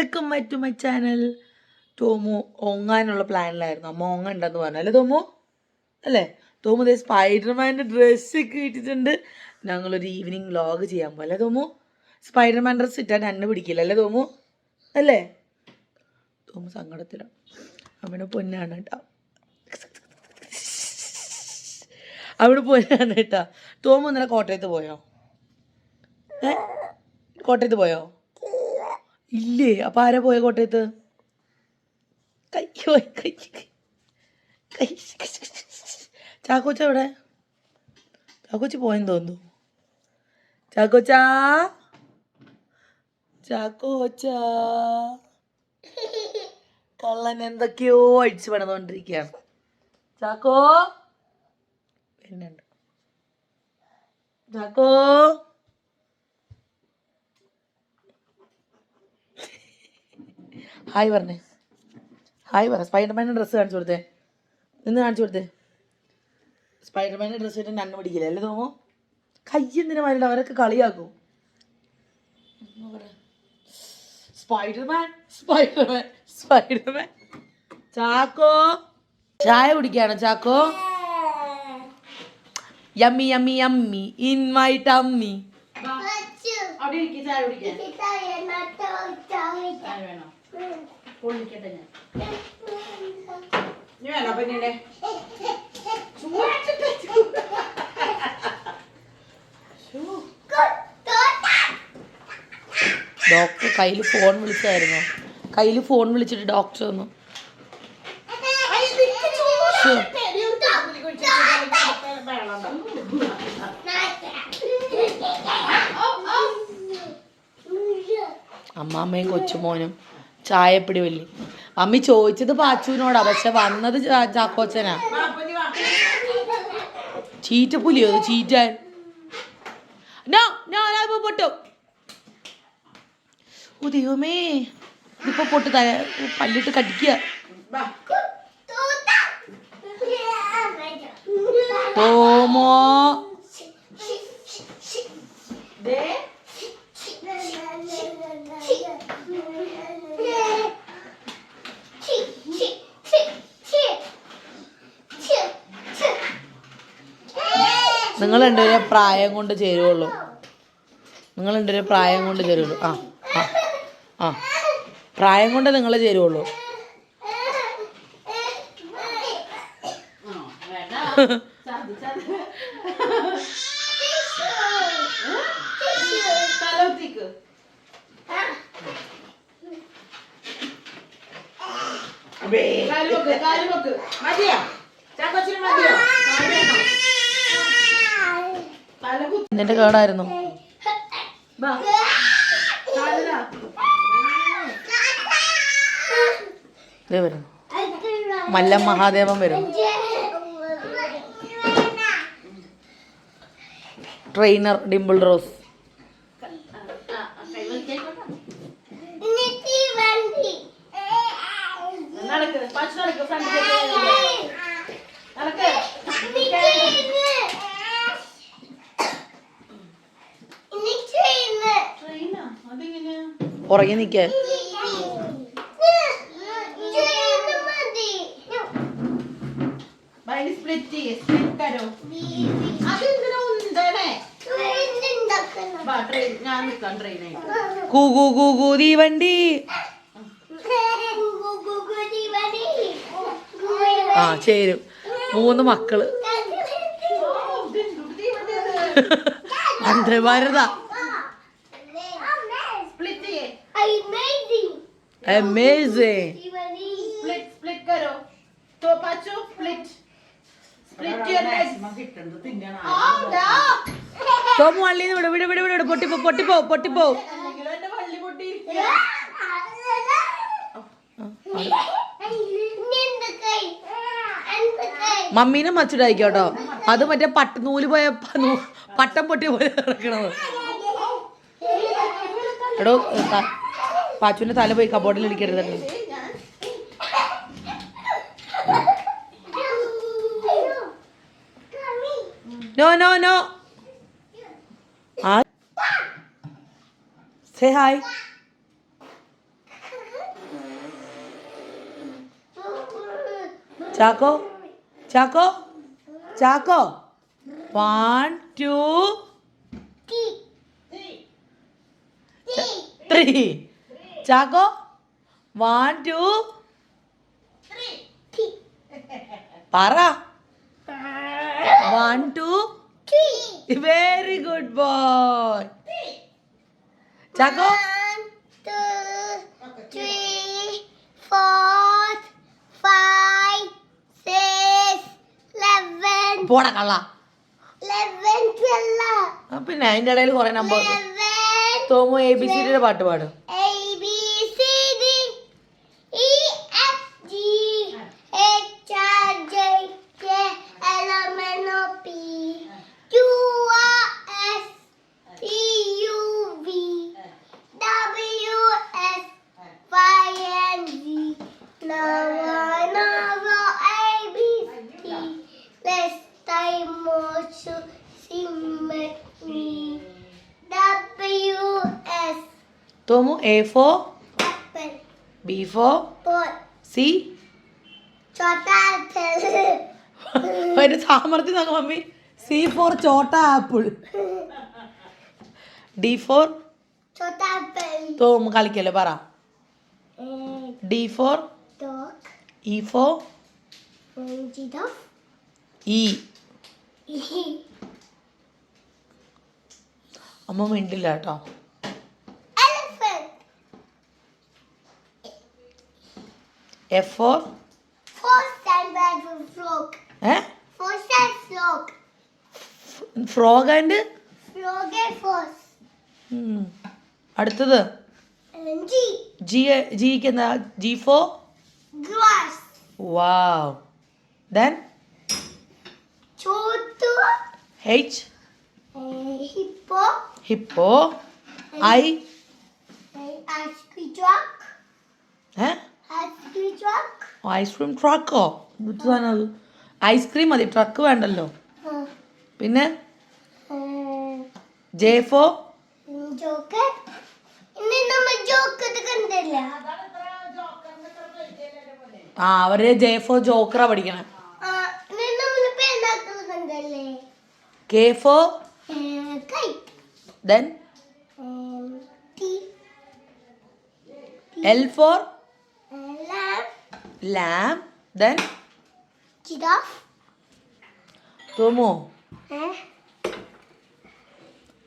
Welcome back to my channel Thomu ഓങ്ങാനുള്ള പ്ലാനിലായിരുന്നു അമ്മ ഓങ്ങ ഉണ്ടെന്ന് പറഞ്ഞു. അല്ലേ തോമു? അല്ലേ? തോമു ദേ സ്പൈഡർമാന്റെ ഡ്രസ്സൊക്കെ ഇട്ടിട്ടുണ്ട്. ഞങ്ങളൊരു ഈവനിങ് വ്ലോഗ് ചെയ്യാൻ പോലെ തോമു? സ്പൈഡർമാൻ ഡ്രസ്സ് ഇട്ടാൽ അന്നെ പിടിക്കില്ല. അല്ലേ തോമു? അല്ലേ? തോമു സങ്കടത്തിലാണ് അവനെ പൊന്നാണ് കേട്ടോ. അവിടെ പൊന്നാണ് കേട്ടോ. തോമു ഇന്നലെ കോട്ടയത്ത് പോയോ? ഏ? കോട്ടയത്ത് പോയോ? ഇല്ലേ? അപ്പൊ ആരാ പോയ കോട്ടയത്ത്? കയ്യോ ചാക്കോച്ച എവിടെ? ചാക്കോച്ചി പോയെന്ന് തോന്നുന്നു. ചാക്കോച്ചാ? ചാക്കോച്ച. കള്ളൻ എന്തൊക്കെയോ അടിച്ചു പണിതുകൊണ്ടിരിക്കുകയാണ്. ചാക്കോ? വരുന്നുണ്ട്. ചാക്കോ? ഹായ് പറഞ്ഞേ ഹായ് പറ സ്പൈഡർമാന്റെ ഡ്രസ്സ് കാണിച്ചു കൊടുത്തേ. നിന്ന് കാണിച്ചു കൊടുത്തേ. സ്പൈഡർമാന്റെ ഡ്രസ്സ് ഇട്ട് നണ്ണ് പിടിക്കില്ല? അല്ലേ തോമോ? കയ്യെന്തിനു മാറി അവരൊക്കെ കളിയാക്കും. Spiderman Spiderman Spiderman Chacko? ചായ കുടിക്കാണ് Chacko? Yummy yummy yummy in my tummy അവിടെ ഇരിക്കും ചായ കുടിക്കാൻ. ചായ വേണോ? പൊള്ളിക്കട്ടെ ഞാൻ. ഇനി വേണോ പിന്നെ ഡോക്ടർ കയ്യിൽ ഫോൺ വിളിച്ചായിരുന്നു കയ്യിൽ ഫോൺ വിളിച്ചിട്ട് ഡോക്ടർ വന്നു. അമ്മാമ്മയും കൊച്ചുമോനും ചായപ്പിടി വല്ലി അമ്മി ചോദിച്ചത് പാച്ചുവിനോടാ പക്ഷെ വന്നത് ചാക്കോച്ചനാ. ചീറ്റ. പുലിയോ ചീറ്റാൻ ഞാൻ പൊട്ടു. ദൈവമേ ഇതിപ്പോ പൊട്ട് തല പല്ലിട്ട് കടിക്കുക തോമോ നിങ്ങൾ രണ്ടുപേരെ പ്രായം കൊണ്ട് ചേരുവുള്ളൂ. നിങ്ങൾ രണ്ടുപേരെ പ്രായം കൊണ്ട് ചേരുള്ളൂ ആ ആ ആ. പ്രായം കൊണ്ട് നിങ്ങൾ ചേരുവുള്ളൂ. നിന്റെ കേടായിരുന്നു. വരും മല്ല മല്ലം മഹാദേവൻ വരും ട്രെയിനർ ഡിംപിൾ റോസ്. പുറകെ നിൽക്കേ കൂ കൂ കൂ കൂ തീവണ്ടി ആ ചേരും. മൂന്ന് മക്കൾ. വന്ദേ ഭാരത അമേസിങ് തോമു വള്ളിന്ന് വിട് വിട് വിട് വിട് പൊട്ടിപ്പോ പൊട്ടിപ്പോ പൊട്ടിപ്പോ മമ്മീനെ മച്ചുടായിക്കോട്ടോ. അത് മറ്റേ പട്ട് നൂൽ പോയ പട്ടം പൊട്ടിയ പോലെ ഇറക്കണത് എടോ പാച്ചുവിന്റെ തല പോയി കബോർഡിൽ ഇരിക്കരുത് നോ നോ നോ ആ say hi Chacko? Chacko? Chacko? One two three Chacko? One two പറ. One two very good boy Chacko? പോട കള്ള. പിന്നെ അതിന്റെ ഇടയിൽ കുറെ number Thomu A B C സിയുടെ പാട്ട് പാടും. Thomu A for B for C ഒരു സാമർത്ഥ്യം നോക്കാം മമ്മി. സി ഫോർ ചോട്ട ആപ്പിൾ ഡി ഫോർ തോമു കളിക്കല്ലോ പറ. D for E for E അമ്മ മിണ്ടില്ല കേട്ടോ. F for? by the frog, ഏ four stand frog, Frog and? frog and fox, അടുത്തത് and G, ജി ജിക്ക് എന്താ G for grass, wow then chotu, H. eh, hippo, hippo I eh, ice cream ട്രക്കോ എന്ത് സാധനം ice cream മതി truck വേണ്ടല്ലോ. പിന്നെ? ജേഫോ J ഫോ ജോക്കർ ഇന്ന് നമ്മൾ ജോക്കർ കണ്ടില്ല. ആ അവർ ജെ ഫോ ജോക്കറാ പഠിക്കണേ. K. For kite then L for lamb then giraffe തോമോ.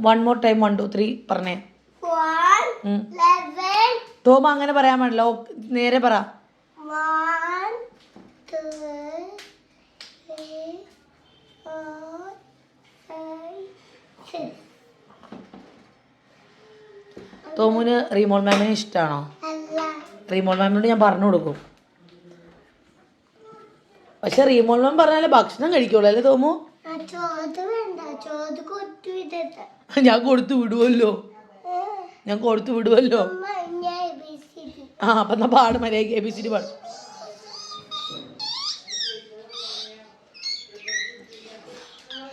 One more time one two three പറഞ്ഞേ. തോമ അങ്ങനെ പറയാൻ പാടില്ല. നേരെ പറ. Two, തോമുന് റീമോൾ മാമിനെ ഇഷ്ടമാണോ റീമോൾ മാമിനോട് ഞാൻ പറഞ്ഞു കൊടുക്കും. പക്ഷെ റീമോൾ പറഞ്ഞാലേ ഭക്ഷണം കഴിക്കുള്ളൂ അല്ലേ തോമു? ഞാൻ കൊടുത്തു വിടുവല്ലോ. ഞാൻ കൊടുത്തു വിടുവല്ലോ. ആ അപ്പൊ എന്നാ പാടും മര്യാദ എ ബി സി ഡി പാടും.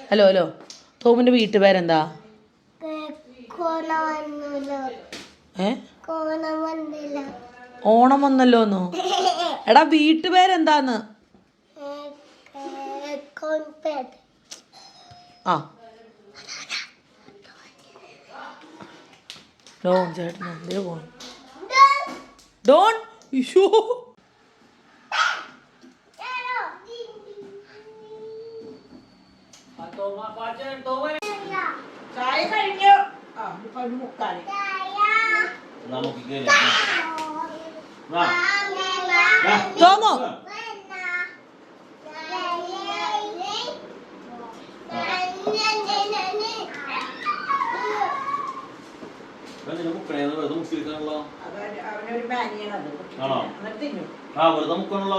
Hello hello. തോമിന്റെ വീട്ടുപേരെന്താ ഏ, ഓണം വന്നല്ലോ എന്നോ എടാ വീട്ടുപേരെന്താന്ന് കോൺപേട്. ആ. ഡോൺ ചേട്ടൻ എന്തേ പോണം? ഡോൺ ഇഷോ ചായ കഴിഞ്ഞു മുക്കാലി. നമുക്ക് കേറി. വാ. വാ. തോമോ? ആണോ? ആ വെറുതെ മുക്കണല്ലോ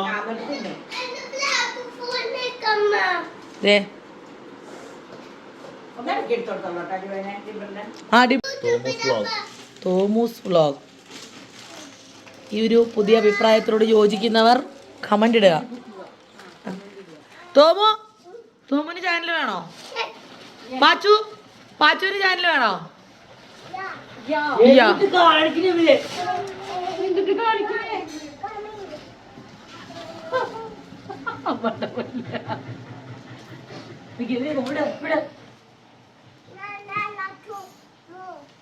തോമൂസ് വ്ളോഗ്. ഈ ഒരു പുതിയ അഭിപ്രായത്തോട് യോജിക്കുന്നവർ കമന്റ് ഇടുക. തോമു തോമുന് ചാനൽ വേണോ? പാച്ചു പാച്ചുവിന് ചാനൽ വേണോ? അയ്യോടാ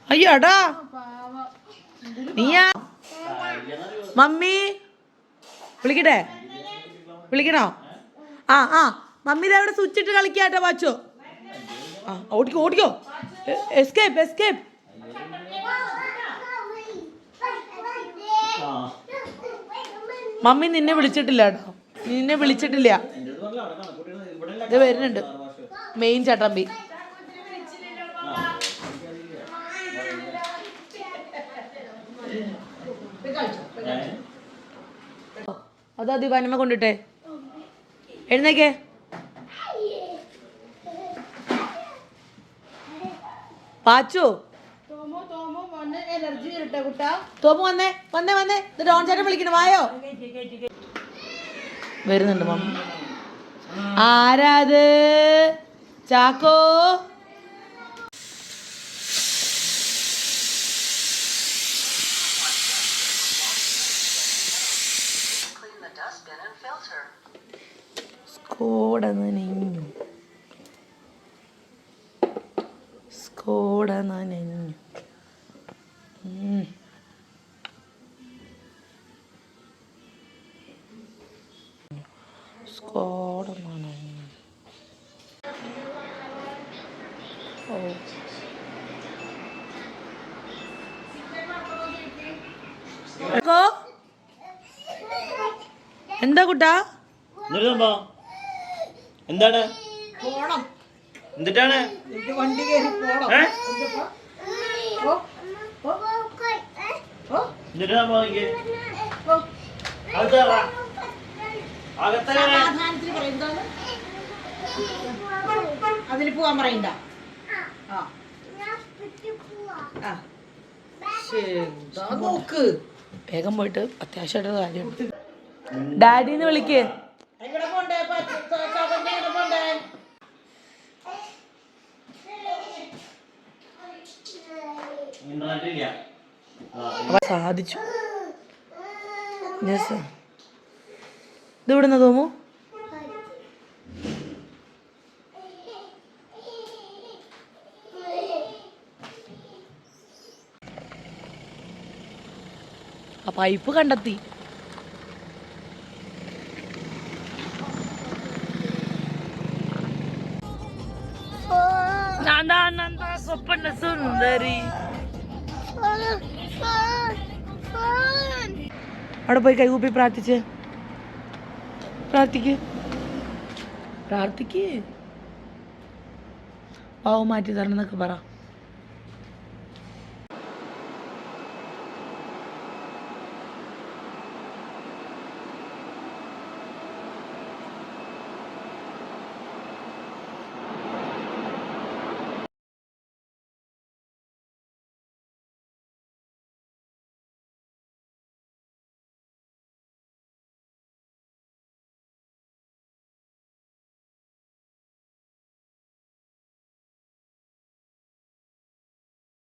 അയ്യോ എടാ. നീയാ മമ്മി. വിളിക്കട്ടെ? വിളിക്കണോ? ആ ആ. മമ്മി അവിടെ സ്വിച്ച് ഇട്ട് കളിക്കാട്ടോ വാച്ചോ. ആ ഓടിക്കോ ഓടിക്കോ. എസ്കേപ്പ് എസ്കേപ്പ് മമ്മി നിന്നെ വിളിച്ചിട്ടില്ല കേട്ടോ നിന്നെ വിളിച്ചിട്ടില്ല. ഇത് വരുന്നുണ്ട്. മെയിൻ ചട്ടമ്പി. അതാ ദിവാനമ്മ കൊണ്ടിട്ടെ. എഴുന്നേക്കേ. പാച്ചു. തോമോ വന്നേ വന്നേ വന്നേ. ഇത് ഡോൺ ചേട്ടൻ വിളിക്കണം? വായോ. വരുന്നുണ്ട് മമ്മ ആരാത്? ചാക്കോ? സ്കോഡ നനഞ്ഞു സ്കോഡ നനഞ്ഞു. ഉം. നനഞ്ഞു. ഓ. എന്താ കുട്ടാ? എന്താണ്? പോണം. എന്നിട്ടാണ് അതിന് പോവാൻ പറയണ്ട. വേഗം പോയിട്ട് അത്യാവശ്യമായിട്ട് കാര്യം ഡാഡിന്ന് വിളിക്ക് എവിടെ പോണ്ടേ ചോക്കന്റെ എവിടെ പോണ്ടേ ഇന്റർനെറ്റ് ഇല്ല ആ അവ സാധിച്ചു. ഇത് ഇവിടുന്ന് തോമു? ആ പൈപ്പ് കണ്ടെത്തി. നന്ദ നന്ദാ സ്വപ്ന സുന്ദരി. അവിടെ പോയി കൈകൂപ്പി പ്രാർത്ഥിച്ച്. പ്രാർത്ഥിക്ക്. പ്രാർത്ഥിക്ക്. പാവം മാറ്റി തരണം എന്നൊക്കെ പറ.